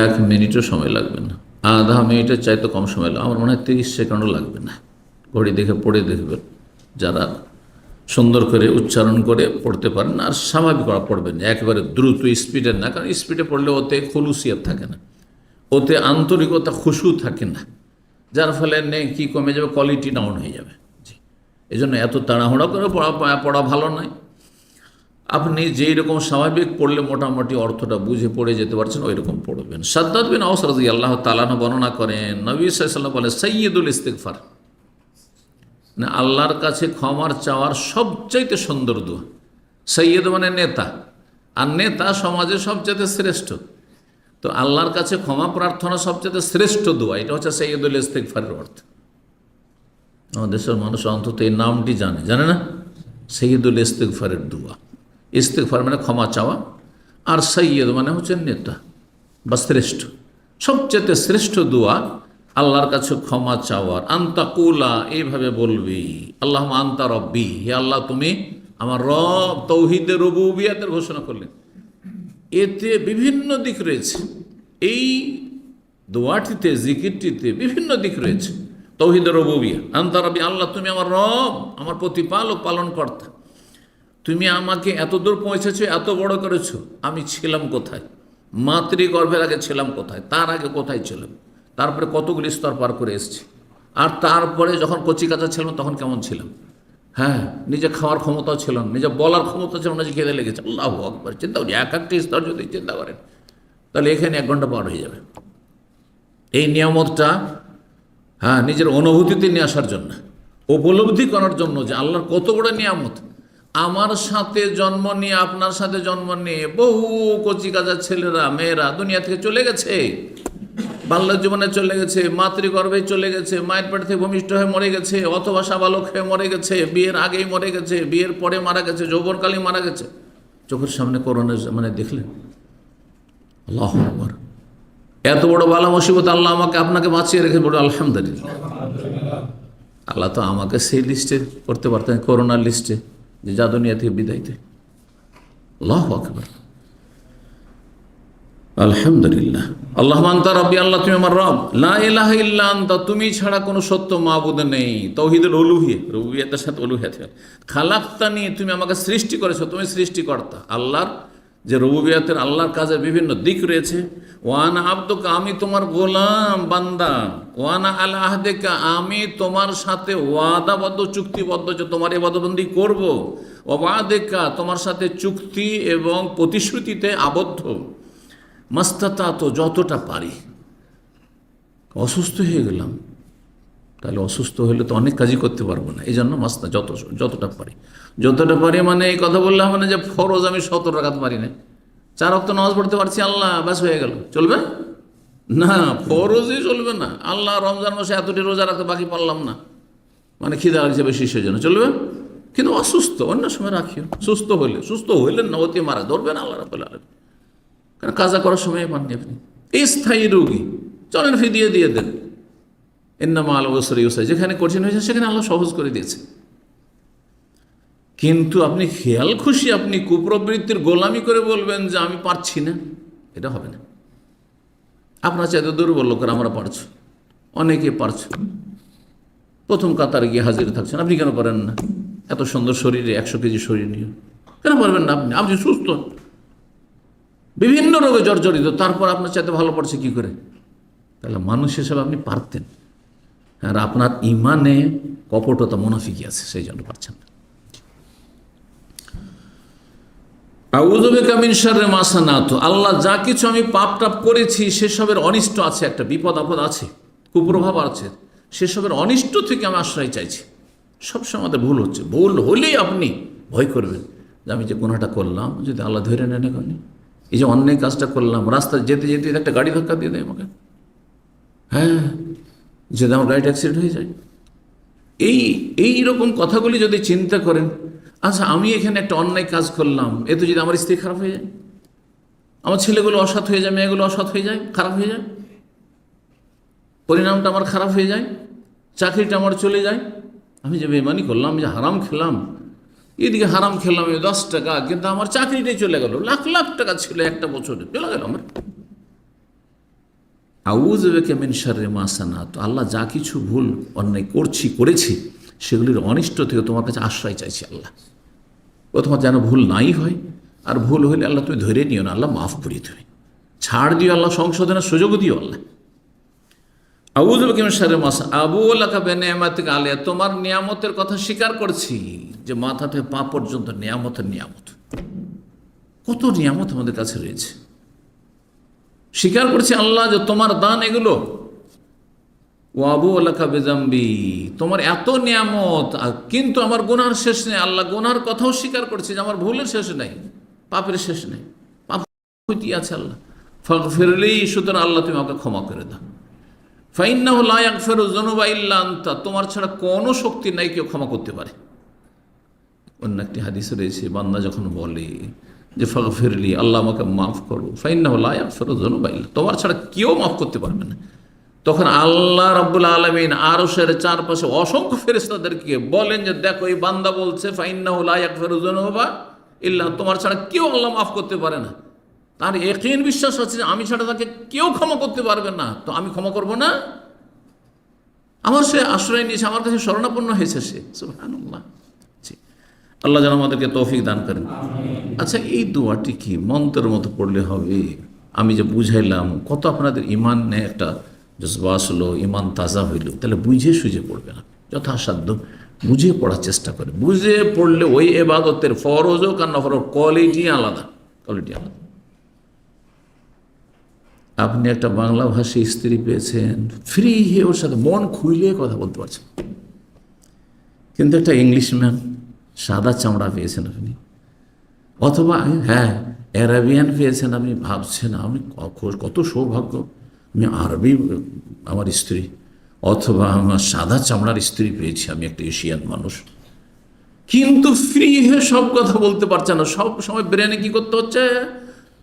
এক মিনিটও সময় লাগবে না। আধা মিনিটের চাইতে কম সময় লাগবে আমার মনে হয় তিরিশ সেকেন্ডও লাগবে না। ঘড়ি দেখে পড়ে দেখবেন যারা সুন্দর করে উচ্চারণ করে পড়তে পারেন আর স্বাভাবিক করা পড়বেন একেবারে দ্রুত স্পিডের না, কারণ স্পিডে পড়লে ওতে খলুসিয়াত থাকে না। ওতে আন্তরিকতা খুশু থাকে না। যার ফলে নে কি কমে যাবে কোয়ালিটি ডাউন হয়ে যাবে। জি। এই জন্য এত তাড়াহুড়া করে পড়া পড়া ভালো নয়। আপনি যেই রকম স্বাভাবিক পড়লে মোটামুটি অর্থটা বুঝে পড়ে যেতে পারছেন ওই রকম পড়বেন। সাদ্দাদ বিন আউস আল্লাহ তালানো বর্ণনা করেন, নবী সাল্লাম বলে সৈয়দুল ইস্তেকফার না আল্লাহর কাছে ক্ষমার চাওয়ার সবচাইতে সুন্দর দোয়া। সৈয়দ মানে নেতা, আর নেতা সমাজে সবচাইতে শ্রেষ্ঠ। তো আল্লাহর কাছে ক্ষমা প্রার্থনা সবচেয়ে শ্রেষ্ঠ দোয়া, এটা হচ্ছে সৈয়দুল ইস্তেকফারের অর্থ। আমাদের দেশের মানুষ অন্তত এই নামটি জানে জানে না? সৈয়দুল ইস্তেকফারের দোয়া। ইস্তেকফার মানে ক্ষমা চাওয়া, আর সৈয়দ মানে হচ্ছে নেতা বা শ্রেষ্ঠ। সবচেয়ে শ্রেষ্ঠ দোয়া আল্লাহর কাছে ক্ষমা চাওয়ার। আন্তা কুলা, এইভাবে বলবি আল্লাহ আন্তা রব্বি, হে আল্লাহ তুমি আমার রব তৌহিদের রবুবিয়াতের ঘোষণা করলেন এতে বিভিন্ন দিক রয়েছে। এই দোয়াটিতে, জিকিরটিতে বিভিন্ন দিক রয়েছে। তৌহিদের রবুবিয়া, আন্তা রবি আল্লাহ তুমি আমার রব, আমার প্রতিপালক পালন কর্তা তুমি আমাকে এত দূর পৌঁছেছো, এত বড় করেছ, আমি ছিলাম কোথায়? মাতৃগর্ভের আগে ছিলাম কোথায়? তার আগে কোথায় ছিলাম? তারপরে কতগুলি স্তর পার করে এসেছি। আর তারপরে যখন কচি কাঁচা ছিলাম তখন কেমন ছিলাম? হ্যাঁ নিজে খাওয়ার ক্ষমতাও ছিল না, নিজে বলার ক্ষমতা ছিল না যে খেতে লেগেছে। আল্লাহ আকবর, চিন্তা করি, এক একটি স্তর যদি চিন্তা করেন, তাহলে এখানে এক ঘণ্টা পার হয়ে যাবে। এই নিয়ামতটা হ্যাঁ নিজের অনুভূতিতে নিয়ে আসার জন্য, উপলব্ধি করার জন্য যে আল্লাহর কত বড় নিয়ামত আমার সাথে জন্ম নিয়ে, আপনার সাথে জন্ম নিয়ে বহু কচি কাজার ছেলেরা, মেয়েরা দুনিয়া থেকে চলে গেছে। বাল্য জীবনে চলে গেছে, মাতৃগর্ভে চলে গেছে, মায়ের পেট থেকে ভূমিষ্ঠ হয়ে মরে গেছে, অথবা সাবালক হয়ে মরে গেছে, বিয়ের আগেই মরে গেছে, বিয়ের পরে মারা গেছে যৌবনকালে মারা গেছে। চোখের সামনে করোনা মানে দেখলেন? এত বড় বালা মুসিবত আল্লাহ আমাকে, আপনাকে বাঁচিয়ে রেখে বড় আলহামদুলিল্লাহ। আল্লাহ তো আমাকে সেই লিস্টে করতে পারতেন, করোনার লিস্টে যে যা দুনিয়া থেকে বিদায়তে আল্লাহ আকবর। আলহামদুলিল্লাহ। আল্লাহ মান্তা রব্বি, আল্লাহ তুমি আমার রব। লা ইলাহ ইল্লা আনতা, তুমি ছাড়া কোনো সত্য মাবুদ নেই। তৌহিদুল উলুহিয়া, রুবিয়াতের সাথে উলুহিয়াত খালাক্তানি, তুমি আমাকে সৃষ্টি করেছ, তুমি সৃষ্টিকর্তা। আল্লাহর যে রবুবিয়াতের আল্লাহর কাজের বিভিন্ন দিক রয়েছে। ওয়ানা আব্দুকা, আমি তোমার গোলাম বান্দা। ওয়ানা আল আহদেকা, আমি তোমার সাথে ওয়াদাবদ্ধ, চুক্তিবদ্ধ যে তোমার এবাদবন্দি করব। ওয়াদেকা, তোমার সাথে চুক্তি এবং প্রতিশ্রুতিতে আবদ্ধ। মাস্তাতা তো যতটা পারি। অসুস্থ হয়ে গেলাম। তাহলে অসুস্থ হলে তো অনেক কাজই করতে পারব না। এই জন্য মাস্তা, যত, যতটা পারি। যতটা পারি মানে এই কথা বললাম মানে যে ফরজ আমি সতেরো রাখাতে পারি না চার অক্ত নামাজ পড়তে পারছি, আল্লাহ ব্যাস হয়ে গেল। চলবে? না, ফরজই চলবে না। আল্লাহ রমজান মাসে এতটি রোজা রাখতে বাকি পারলাম না। মানে খিদা লাগছে বেশি, সেজন্য। চলবে? কিন্তু অসুস্থ, অন্য সময় রাখিও। সুস্থ হইলে, সুস্থ হইলেন না অতি মারা ধরবেন আল্লাহ রাবুল আলম কারণ কাজা করার সময় পাননি আপনি স্থায়ী রোগী, চলেন ফি দিয়ে দিয়ে দেন। এন্নামা আল ওসর ইউসাই যেখানে কঠিন হয়েছে সেখানে আল্লাহ সহজ করে দিয়েছে। কিন্তু আপনি খেয়াল খুশি, আপনি কুপ্রবৃত্তির গোলামি করে বলবেন যে আমি পারছি না, এটা হবে না। আপনার চাইতে দুর্বল লোকের আমরা পারছ, অনেকে পারছ। প্রথম কাতারে গিয়ে হাজির থাকছেন, আপনি কেন পারেন না? এত সুন্দর শরীরে, একশো কেজি শরীর নিয়ে। কেন পারবেন না আপনি? আপনি সুস্থ। বিভিন্ন রোগে জর্জরিত, তারপর আপনার চাইতে ভালো পড়ছে কি করে? তাহলে মানুষ হিসেবে আপনি পারতেন। আর আপনার ইমানে কপটতা মুনাফিকি আছে, সেই জন্য পারছেন না। আল্লাহ যা কিছু আমি পাপ টাপ করেছি, সেসবের অনিষ্ট আছে, একটা বিপদ আপদ আছে, কুপ্রভাব আছে, সেসবের অনিষ্ট থেকে আমি আশ্রয় চাইছি। সবসময় আমাদের ভুল হচ্ছে। ভুল হলেই আপনি ভয় করবেন যে আমি যে গুণাটা করলাম, যদি আল্লাহ ধরে নেন এখন। এই যে অন্যায় কাজটা করলাম, রাস্তায় যেতে যেতে একটা গাড়ি ধাক্কা দিয়ে দেয় আমাকে। হ্যাঁ যদি আমার গাড়িটা অ্যাক্সিডেন্ট হয়ে যায়। এই এই রকম কথাগুলি যদি চিন্তা করেন আচ্ছা আমি এখানে একটা অন্যায় কাজ করলাম এতে যদি আমার স্ত্রী খারাপ হয়ে যায়? আমার ছেলেগুলো অসৎ হয়ে যায়, মেয়েগুলো অসৎ হয়ে যায়, খারাপ হয়ে যায়? পরিণামটা আমার খারাপ হয়ে যায়, চাকরিটা আমার চলে যায়। আমি যে বেমানি করলাম যে হারাম খেলাম, এদিকে হারাম খেলাম দশ টাকা, কিন্তু আমার চাকরিটাই চলে গেল, লাখ লাখ টাকা ছিল একটা বছরে, চলে গেল আমার। আউজবেকে মিনসারে মাসানা তো আল্লাহ যা কিছু ভুল অন্যায় করছি, করেছি, সেগুলির অনিষ্ট থেকে তোমার কাছে আশ্রয় চাইছি আল্লাহ। তোমার যেন ভুল নাই হয়, আর ভুল হইলে আল্লাহ তুমি ধরে নিও না, আল্লাহ মাফ করিয়ে দেবে। ছাড় দিও আল্লাহ, সংশোধনের সুযোগও দিও আল্লাহ। আবুজুবকে মিনসারে মাসা আবু আল্লাহ বেনেমাতিক আলিয়া তোমার নিয়ামতের কথা স্বীকার করছি যে মাথা থেকে পা পর্যন্ত নিয়ামতের নিয়ামত। কত নিয়ামত আমাদের কাছে রয়েছে। স্বীকার করছে আল্লাহ যে তোমার দান এগুলো। ও আবু আল্লাহ বেজাম্বি তোমার এত নিয়ামত কিন্তু আমার গুনার শেষ নেই। আল্লাহ গুনার কথাও স্বীকার করছে যে আমার ভুলের শেষ নেই, পাপের শেষ নেই। পাপ আছে আল্লাহ। ফক ফিরলেই সুতরাং আল্লাহ তুমি আমাকে ক্ষমা করে দাও। ফাইন্নাহ লায়াক ফেরো জনুবা ইল্লা আন্তা, তোমার ছাড়া কোনো শক্তি নাই কেউ ক্ষমা করতে পারে। অন্য একটি হাদিস রয়েছে, বান্দা যখন বলে যে ফক ফিরলি আল্লাহ আমাকে মাফ করো ফাইন্নাহ লায়াক ফেরো জনুবা ইল্লা, তোমার ছাড়া কেউ মাফ করতে পারবে না। তখন আল্লাহ রাব্বুল আলমিন আরও সের চারপাশে অসংখ্য ফেরেস্তাদেরকে বলেন যে, দেখো, এই বান্দা বলছে, ফাইন্নাহ লায়াক ফেরো জনুবা ইল্লা, তোমার ছাড়া কেউ আল্লাহ মাফ করতে পারে না। তার একই বিশ্বাস আছে যে, আমি ছাড়া তাকে কেউ ক্ষমা করতে পারবে না। তো আমি ক্ষমা করব না? আমার সে আশ্রয় নিয়েছে, আমার কাছে শরণাপন্ন হয়েছে সে। আল্লাহ যেন আমাদেরকে তৌফিক দান করেন। আচ্ছা এই দোয়াটি কি মন্ত্রের মতো পড়লে হবে? আমি যে বুঝাইলাম, কত আপনাদের ইমান নে একটা জজবা আসলো ইমান তাজা হইল, তাহলে বুঝে সুঝে পড়বে না। যথাসাধ্য বুঝে পড়ার চেষ্টা করে। বুঝে পড়লে ওই এবাদতের ফরজ হোক আর নফর কোয়ালিটি আলাদা কোয়ালিটি আলাদা। আপনি একটা বাংলা ভাষী স্ত্রী পেয়েছেন, ফ্রি হয়ে ওর সাথে মন খুইলে কথা বলতে পারছেন। কিন্তু একটা ইংলিশম্যান সাদা চামড়া পেয়েছেন আপনি। অথবা হ্যাঁ অ্যারাবিয়ান পেয়েছেন আপনি, ভাবছেন ক- কত সৌভাগ্য। আমি আরবি, আমার স্ত্রী, অথবা আমার সাদা চামড়ার স্ত্রী পেয়েছি, আমি একটা এশিয়ান মানুষ। কিন্তু ফ্রি হয়ে সব কথা বলতে পারছে না। সব সময় ব্রেনে কি করতে হচ্ছে?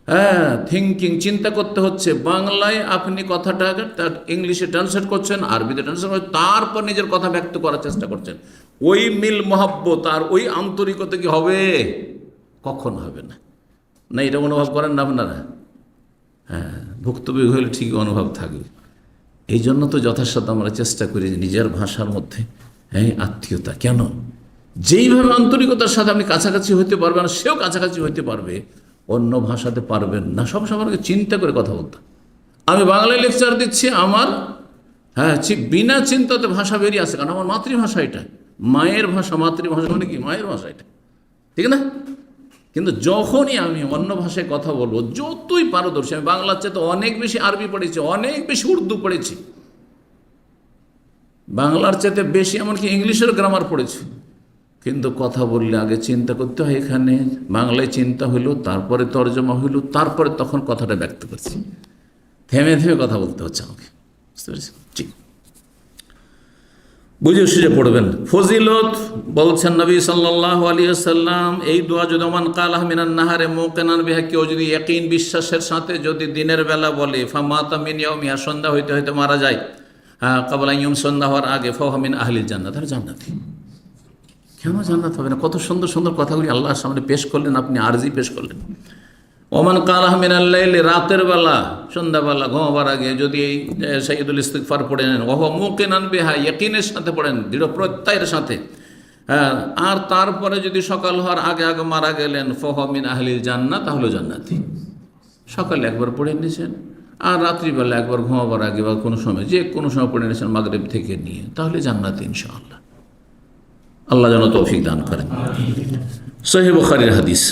হ্যাঁ থিঙ্কিং চিন্তা করতে হচ্ছে। বাংলায় আপনি কথাটা তার ইংলিশে ট্রান্সলেট করছেন, আরবিতে ট্রান্সলেট করছেন, তারপর নিজের কথা ব্যক্ত করার চেষ্টা করছেন। ওই মিল মহাব্বত আর ওই আন্তরিকতা কি হবে? কখন হবে না? না, এটা অনুভব করেন না আপনারা? হ্যাঁ ভুক্তভোগী হলে ঠিকই অনুভব থাকবে এই জন্য তো যথাসাধ্য আমরা চেষ্টা করি নিজের ভাষার মধ্যে হ্যাঁ আত্মীয়তা কেন? যেইভাবে আন্তরিকতার সাথে আপনি কাছাকাছি হতে পারবেন, সেও কাছাকাছি হতে পারবে, অন্য ভাষাতে পারবেন না। সব সময় চিন্তা করে কথা বলতে আমি বাংলায় লেকচার দিচ্ছি, আমার হ্যাঁ বিনা চিন্তাতে ভাষা বেরিয়ে আসে, কারণ আমার মাতৃভাষা এটা। মায়ের ভাষা, মাতৃভাষা মানে কি? মায়ের ভাষা এটা। ঠিক না? কিন্তু যখনই আমি অন্য ভাষায় কথা বলব, যতই পারদর্শী, আমি বাংলার চেয়ে তো অনেক বেশি আরবি পড়েছি, অনেক বেশি উর্দু পড়েছি। বাংলার চাইতে বেশি এমনকি ইংলিশের গ্রামার পড়েছি। কিন্তু কথা বললে আগে চিন্তা করতে হয় এখানে, বাংলায় চিন্তা হইল, তারপরে তর্জমা হইল, তারপরে তখন কথাটা ব্যক্ত করছি। থেমে থেমে কথা বলতে হচ্ছে আমাকে। বুঝতে পেরেছি ঠিক বুঝে সুঝে পড়বেন। ফজিলত, বলছেন নবী সাল্লাহ আলী এই দোয়া যদি মান কালাহ মিনান নাহারে মোকেনান বিহা, কেউ যদি একইন বিশ্বাসের সাথে যদি দিনের বেলা বলে ফা মাতা মিনিয়াও মিয়া সন্ধ্যা হইতে হইতে মারা যায় হ্যাঁ কাবলা ইয়ম সন্ধ্যা হওয়ার আগে ফহামিন আহলিল জান্নাত, আর জান্নাতি কেন জান্নাত হবে না? কত সুন্দর সুন্দর কথাগুলি আল্লাহর সামনে পেশ করলেন, আপনি আরজি পেশ করলেন। ওমান কালাহ মিনাল্লাইলে রাতের বেলা, সন্ধ্যাবেলা ঘুমাবার আগে যদি এই সাইদুল ইস্তিকফার পড়ে নেন ওহ মুকে নানবে হ্যাঁ ইয়কিনের সাথে পড়েন, দৃঢ় প্রত্যয়ের সাথে। হ্যাঁ আর তারপরে যদি সকাল হওয়ার আগে আগে মারা গেলেন ফহমিন আহলিল জান্নাত তাহলে জান্নাতি। সকালে একবার পড়ে নিয়েছেন আর রাত্রিবেলা একবার ঘুমাবার আগে বা কোনো সময়, যে কোনো সময় পড়ে নিয়েছেন মাগরেব থেকে নিয়ে, তাহলে জান্নাতি ইনশাআল্লাহ। আল্লাহ যেন তৌফিক দান করেন। সহিব খারির হাদিস।